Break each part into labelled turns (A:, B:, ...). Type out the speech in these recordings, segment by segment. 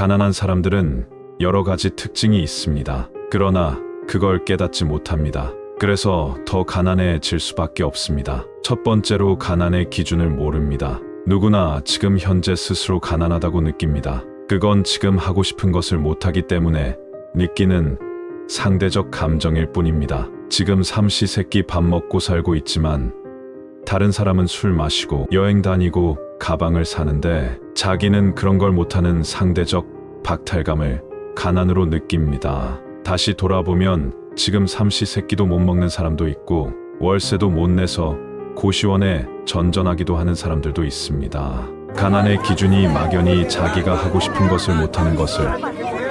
A: 가난한 사람들은 여러 가지 특징이 있습니다. 그러나 그걸 깨닫지 못합니다. 그래서 더 가난해질 수밖에 없습니다. 첫 번째로 가난의 기준을 모릅니다. 누구나 지금 현재 스스로 가난하다고 느낍니다. 그건 지금 하고 싶은 것을 못하기 때문에 느끼는 상대적 감정일 뿐입니다. 지금 삼시세끼 밥 먹고 살고 있지만 다른 사람은 술 마시고 여행 다니고 가방을 사는데 자기는 그런 걸 못하는 상대적 박탈감을 가난으로 느낍니다. 다시 돌아보면 지금 삼시세끼도 못 먹는 사람도 있고 월세도 못 내서 고시원에 전전하기도 하는 사람들도 있습니다. 가난의 기준이 막연히 자기가 하고 싶은 것을 못하는 것을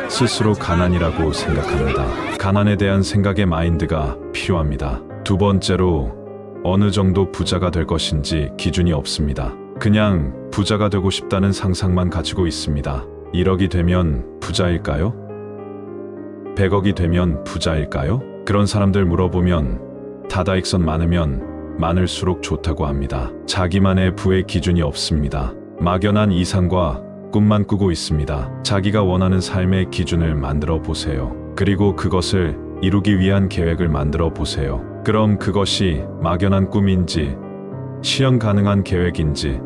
A: 스스로 가난이라고 생각합니다. 가난에 대한 생각의 마인드가 필요합니다. 두 번째로 어느 정도 부자가 될 것인지 기준이 없습니다. 그냥 부자가 되고 싶다는 상상만 가지고 있습니다. 1억이 되면 부자일까요? 100억이 되면 부자일까요? 그런 사람들 물어보면 다다익선 많으면 많을수록 좋다고 합니다. 자기만의 부의 기준이 없습니다. 막연한 이상과 꿈만 꾸고 있습니다. 자기가 원하는 삶의 기준을 만들어 보세요. 그리고 그것을 이루기 위한 계획을 만들어 보세요. 그럼 그것이 막연한 꿈인지 실현 가능한 계획인지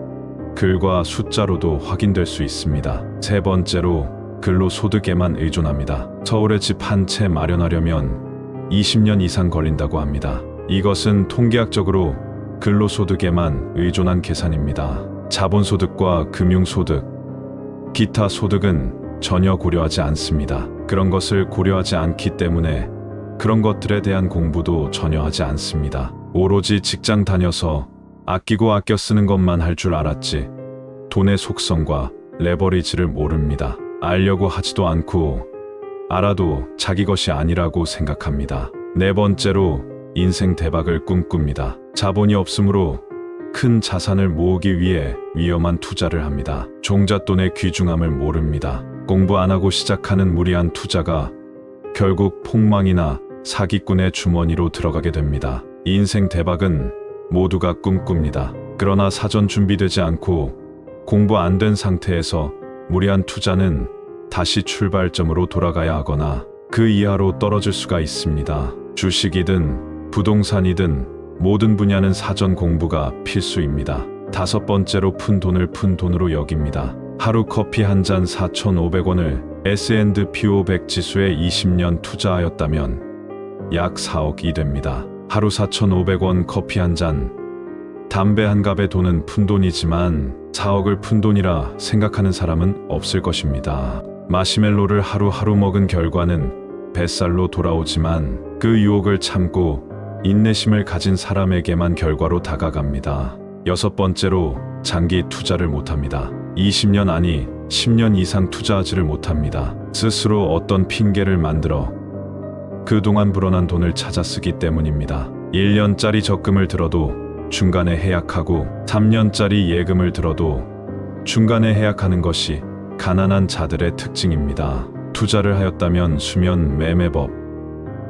A: 글과 숫자로도 확인될 수 있습니다. 세 번째로 근로 소득에만 의존합니다. 서울에 집한 채 마련하려면 20년 이상 걸린다고 합니다. 이것은 통계학적으로 근로 소득에만 의존한 계산입니다. 자본소득과 금융소득, 기타 소득은 전혀 고려하지 않습니다. 그런 것을 고려하지 않기 때문에 그런 것들에 대한 공부도 전혀 하지 않습니다. 오로지 직장 다녀서 아끼고 아껴 쓰는 것만 할 줄 알았지 돈의 속성과 레버리지를 모릅니다. 알려고 하지도 않고 알아도 자기 것이 아니라고 생각합니다. 네 번째로 인생 대박을 꿈꿉니다. 자본이 없으므로 큰 자산을 모으기 위해 위험한 투자를 합니다. 종잣돈의 귀중함을 모릅니다. 공부 안 하고 시작하는 무리한 투자가 결국 폭망이나 사기꾼의 주머니로 들어가게 됩니다. 인생 대박은 모두가 꿈꿉니다. 그러나 사전 준비되지 않고 공부 안 된 상태에서 무리한 투자는 다시 출발점으로 돌아가야 하거나 그 이하로 떨어질 수가 있습니다. 주식이든 부동산이든 모든 분야는 사전 공부가 필수입니다. 다섯 번째로 푼 돈을 푼 돈으로 여깁니다. 하루 커피 한 잔 4,500원을 S&P 500 지수에 20년 투자하였다면 약 4억이 됩니다. 하루 4,500원 커피 한 잔, 담배 한 갑의 돈은 푼 돈이지만 4억을 푼 돈이라 생각하는 사람은 없을 것입니다. 마시멜로를 하루하루 먹은 결과는 뱃살로 돌아오지만 그 유혹을 참고 인내심을 가진 사람에게만 결과로 다가갑니다. 여섯 번째로 장기 투자를 못합니다. 20년 아니 10년 이상 투자하지를 못합니다. 스스로 어떤 핑계를 만들어 그동안 불어난 돈을 찾아 쓰기 때문입니다. 1년짜리 적금을 들어도 중간에 해약하고 3년짜리 예금을 들어도 중간에 해약하는 것이 가난한 자들의 특징입니다. 투자를 하였다면 수면 매매법,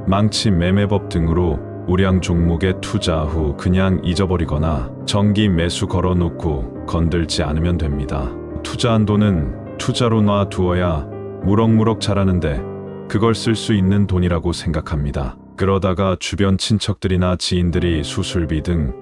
A: 망치 매매법 등으로 우량 종목에 투자 후 그냥 잊어버리거나 정기 매수 걸어놓고 건들지 않으면 됩니다. 투자한 돈은 투자로 놔두어야 무럭무럭 자라는데 그걸 쓸 수 있는 돈이라고 생각합니다. 그러다가 주변 친척들이나 지인들이 수술비 등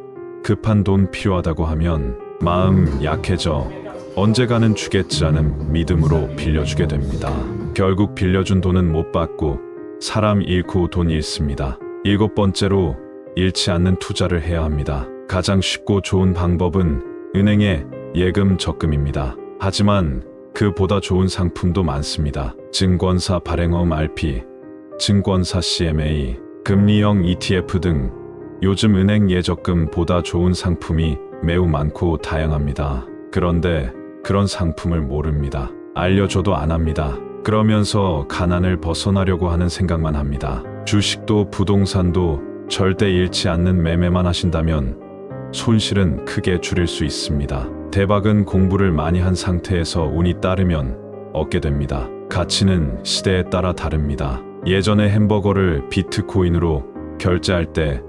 A: 급한 돈 필요하다고 하면 마음 약해져 언제가는 주겠지라는 믿음으로 빌려주게 됩니다. 결국 빌려준 돈은 못 받고 사람 잃고 돈 잃습니다. 일곱 번째로 잃지 않는 투자를 해야 합니다. 가장 쉽고 좋은 방법은 은행의 예금 적금입니다. 하지만 그보다 좋은 상품도 많습니다. 증권사 발행업 RP, 증권사 CMA, 금리형 ETF 등 요즘 은행 예적금보다 좋은 상품이 매우 많고 다양합니다. 그런데 그런 상품을 모릅니다. 알려줘도 안 합니다. 그러면서 가난을 벗어나려고 하는 생각만 합니다. 주식도 부동산도 절대 잃지 않는 매매만 하신다면 손실은 크게 줄일 수 있습니다. 대박은 공부를 많이 한 상태에서 운이 따르면 얻게 됩니다. 가치는 시대에 따라 다릅니다. 예전에 햄버거를 비트코인으로 결제할 때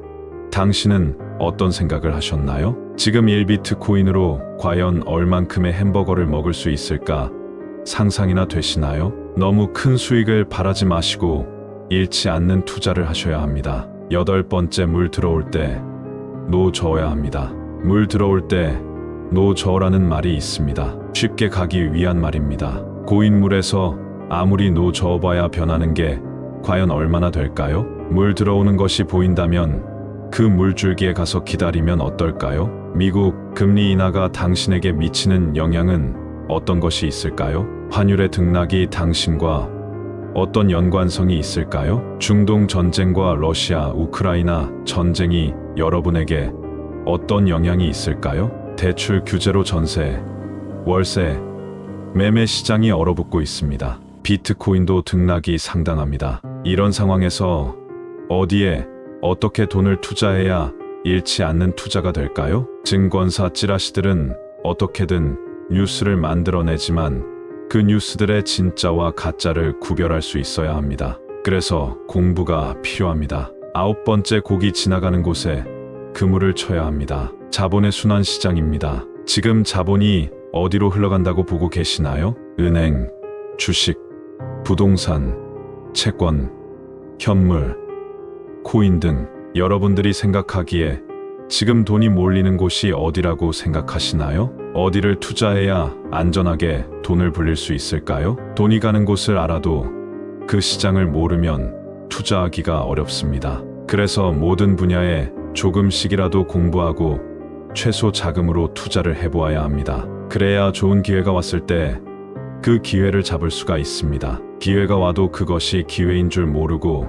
A: 당신은 어떤 생각을 하셨나요? 지금 1비트코인으로 과연 얼만큼의 햄버거를 먹을 수 있을까 상상이나 되시나요? 너무 큰 수익을 바라지 마시고 잃지 않는 투자를 하셔야 합니다. 여덟 번째 물 들어올 때 노 저어야 합니다. 물 들어올 때 노 저어라는 말이 있습니다. 쉽게 가기 위한 말입니다. 고인 물에서 아무리 노 저어봐야 변하는 게 과연 얼마나 될까요? 물 들어오는 것이 보인다면 그 물줄기에 가서 기다리면 어떨까요? 미국 금리 인하가 당신에게 미치는 영향은 어떤 것이 있을까요? 환율의 등락이 당신과 어떤 연관성이 있을까요? 중동 전쟁과 러시아, 우크라이나 전쟁이 여러분에게 어떤 영향이 있을까요? 대출 규제로 전세, 월세, 매매 시장이 얼어붙고 있습니다. 비트코인도 등락이 상당합니다. 이런 상황에서 어디에 어떻게 돈을 투자해야 잃지 않는 투자가 될까요? 증권사 찌라시들은 어떻게든 뉴스를 만들어내지만 그 뉴스들의 진짜와 가짜를 구별할 수 있어야 합니다. 그래서 공부가 필요합니다. 아홉 번째 곡이 지나가는 곳에 그물을 쳐야 합니다. 자본의 순환 시장입니다. 지금 자본이 어디로 흘러간다고 보고 계시나요? 은행, 주식, 부동산, 채권, 현물, 코인 등 여러분들이 생각하기에 지금 돈이 몰리는 곳이 어디라고 생각하시나요? 어디를 투자해야 안전하게 돈을 불릴 수 있을까요? 돈이 가는 곳을 알아도 그 시장을 모르면 투자하기가 어렵습니다. 그래서 모든 분야에 조금씩이라도 공부하고 최소 자금으로 투자를 해보아야 합니다. 그래야 좋은 기회가 왔을 때 그 기회를 잡을 수가 있습니다. 기회가 와도 그것이 기회인 줄 모르고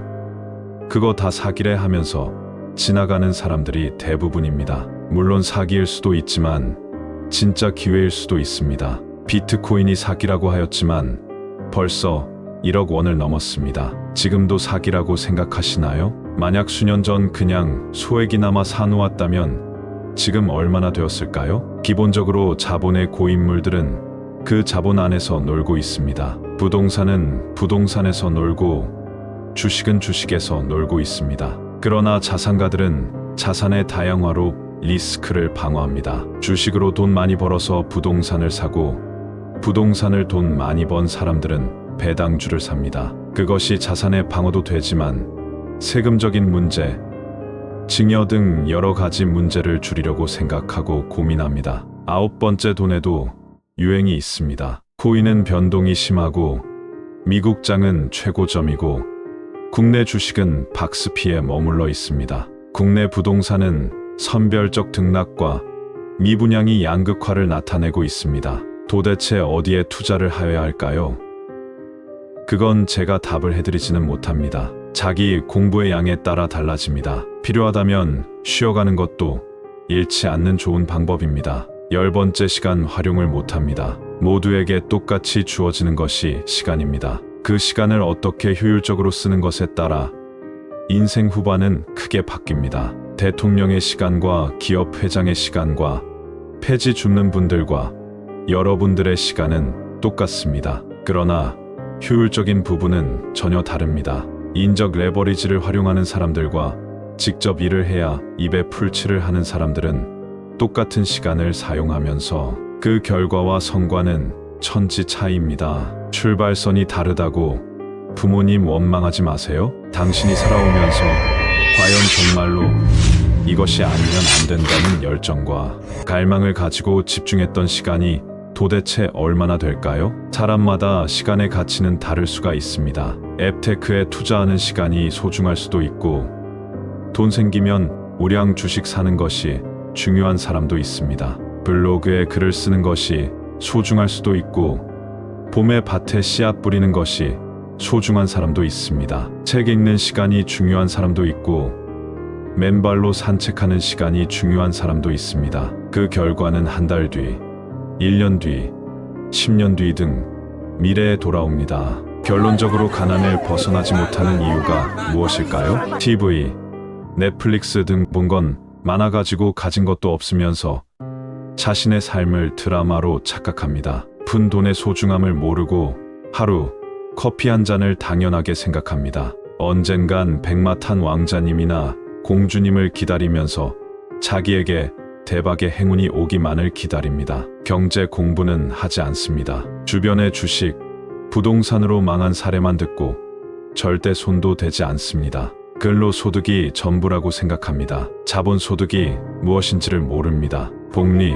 A: 그거 다 사기래 하면서 지나가는 사람들이 대부분입니다. 물론 사기일 수도 있지만 진짜 기회일 수도 있습니다. 비트코인이 사기라고 하였지만 벌써 1억 원을 넘었습니다. 지금도 사기라고 생각하시나요? 만약 수년 전 그냥 소액이나마 사놓았다면 지금 얼마나 되었을까요? 기본적으로 자본의 고인물들은 그 자본 안에서 놀고 있습니다. 부동산은 부동산에서 놀고 주식은 주식에서 놀고 있습니다. 그러나 자산가들은 자산의 다양화로 리스크를 방어합니다. 주식으로 돈 많이 벌어서 부동산을 사고 부동산을 돈 많이 번 사람들은 배당주를 삽니다. 그것이 자산의 방어도 되지만 세금적인 문제, 증여 등 여러 가지 문제를 줄이려고 생각하고 고민합니다. 아홉 번째 돈에도 유행이 있습니다. 코인은 변동이 심하고 미국장은 최고점이고 국내 주식은 박스피에 머물러 있습니다. 국내 부동산은 선별적 등락과 미분양이 양극화를 나타내고 있습니다. 도대체 어디에 투자를 하여야 할까요? 그건 제가 답을 해드리지는 못합니다. 자기 공부의 양에 따라 달라집니다. 필요하다면 쉬어가는 것도 잃지 않는 좋은 방법입니다. 열 번째 시간 활용을 못합니다. 모두에게 똑같이 주어지는 것이 시간입니다. 그 시간을 어떻게 효율적으로 쓰는 것에 따라 인생 후반은 크게 바뀝니다. 대통령의 시간과 기업 회장의 시간과 폐지 줍는 분들과 여러분들의 시간은 똑같습니다. 그러나 효율적인 부분은 전혀 다릅니다. 인적 레버리지를 활용하는 사람들과 직접 일을 해야 입에 풀칠을 하는 사람들은 똑같은 시간을 사용하면서 그 결과와 성과는 천지 차이입니다. 출발선이 다르다고 부모님 원망하지 마세요. 당신이 살아오면서 과연 정말로 이것이 아니면 안 된다는 열정과 갈망을 가지고 집중했던 시간이 도대체 얼마나 될까요? 사람마다 시간의 가치는 다를 수가 있습니다. 앱테크에 투자하는 시간이 소중할 수도 있고 돈 생기면 우량 주식 사는 것이 중요한 사람도 있습니다. 블로그에 글을 쓰는 것이 소중할 수도 있고 봄에 밭에 씨앗 뿌리는 것이 소중한 사람도 있습니다. 책 읽는 시간이 중요한 사람도 있고 맨발로 산책하는 시간이 중요한 사람도 있습니다. 그 결과는 한 달 뒤, 1년 뒤, 10년 뒤 등 미래에 돌아옵니다. 결론적으로 가난을 벗어나지 못하는 이유가 무엇일까요? TV, 넷플릭스 등 본 건 많아가지고 가진 것도 없으면서 자신의 삶을 드라마로 착각합니다. 푼 돈의 소중함을 모르고 하루 커피 한 잔을 당연하게 생각합니다. 언젠간 백마탄 왕자님이나 공주님을 기다리면서 자기에게 대박의 행운이 오기만을 기다립니다. 경제 공부는 하지 않습니다. 주변의 주식, 부동산으로 망한 사례만 듣고 절대 손도 대지 않습니다. 근로소득이 전부라고 생각합니다. 자본소득이 무엇인지를 모릅니다. 복리,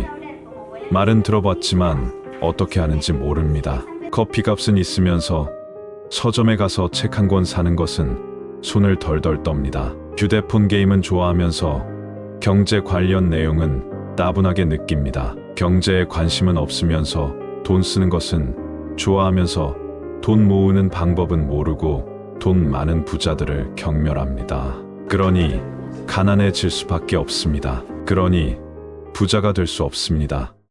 A: 말은 들어봤지만 어떻게 하는지 모릅니다. 커피값은 있으면서 서점에 가서 책 한 권 사는 것은 손을 덜덜 떱니다. 휴대폰 게임은 좋아하면서 경제 관련 내용은 따분하게 느낍니다. 경제에 관심은 없으면서 돈 쓰는 것은 좋아하면서 돈 모으는 방법은 모르고 돈 많은 부자들을 경멸합니다. 그러니 가난해질 수밖에 없습니다. 그러니 부자가 될 수 없습니다.